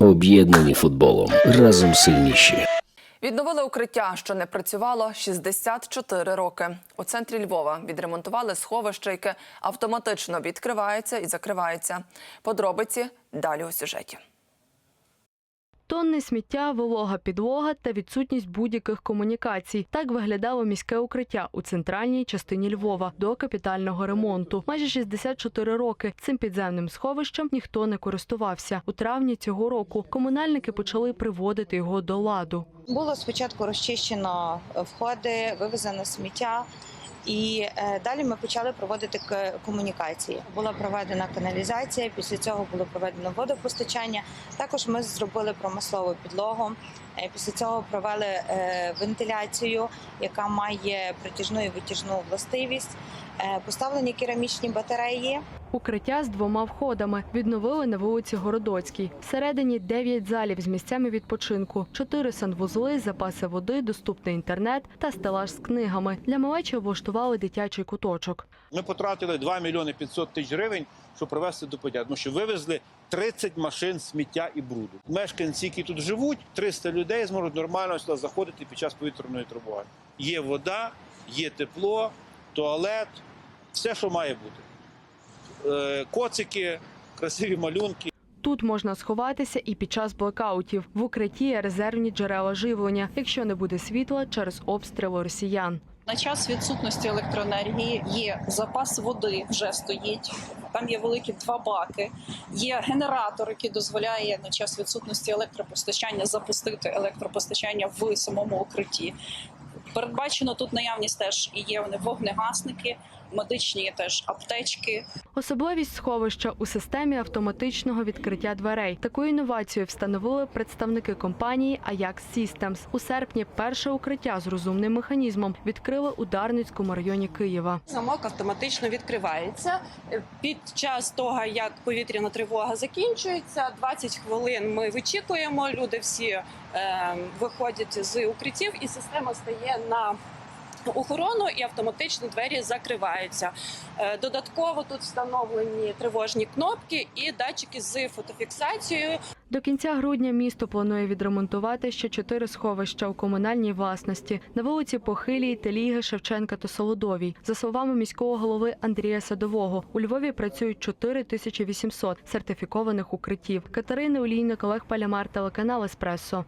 Об'єднані футболом. Разом сильніші. Відновили укриття, що не працювало 64 роки. У центрі Львова відремонтували сховище, яке автоматично відкривається і закривається. Подробиці далі у сюжеті. Тонни сміття, волога підлога та відсутність будь-яких комунікацій. Так виглядало міське укриття у центральній частині Львова до капітального ремонту. Майже 64 роки цим підземним сховищем ніхто не користувався. У травні цього року комунальники почали приводити його до ладу. Було спочатку розчищено входи, вивезено сміття, і е, далі ми почали проводити комунікації. Була проведена каналізація, після цього було проведено водопостачання. Також ми зробили промислову підлогу. Е, Після цього провели е, вентиляцію, яка має притяжну і витяжну властивість. Поставлені керамічні батареї. Укриття з двома входами відновили на вулиці Городоцькій. Всередині 9 залів з місцями відпочинку, 4 санвузли, запаси води, доступний інтернет та стелаж з книгами. Для малечі облаштували дитячий куточок. Ми потратили 2 мільйони 500 тисяч гривень, щоб привезти до порядку. Тому що вивезли 30 машин сміття і бруду. Мешканці, які тут живуть, 300 людей зможуть нормально сюди заходити під час повітряної тривоги. Є вода, є тепло, туалет, все, що має бути. Е, Коцики, красиві малюнки. Тут можна сховатися і під час блекаутів. В укритті є резервні джерела живлення, якщо не буде світла через обстріли росіян. На час відсутності електроенергії є запас води, вже стоїть. Там є великі два баки. Є генератор, який дозволяє на час відсутності електропостачання запустити електропостачання в самому укритті. Передбачено тут наявність теж і є вони вогнегасники, медичні теж аптечки. Особливість сховища у системі автоматичного відкриття дверей. Таку інновацію встановили представники компанії Ajax Systems. У серпні перше укриття з розумним механізмом відкрили у Дарницькому районі Києва. Замок автоматично відкривається. Під час того, як повітряна тривога закінчується, 20 хвилин ми вичікуємо. Люди всі е, виходять з укриттів, і система стає на охорону, і автоматично двері закриваються. Е, додатково тут встановлені тривожні кнопки і датчики з фотофіксацією. До кінця грудня місто планує відремонтувати ще чотири сховища у комунальній власності на вулиці Похилій, Теліги, Шевченка та Солодовій. За словами міського голови Андрія Садового, у Львові працюють 4800 сертифікованих укриттів. Катерина Олійник, Олег Палямар, телеканал Еспресо.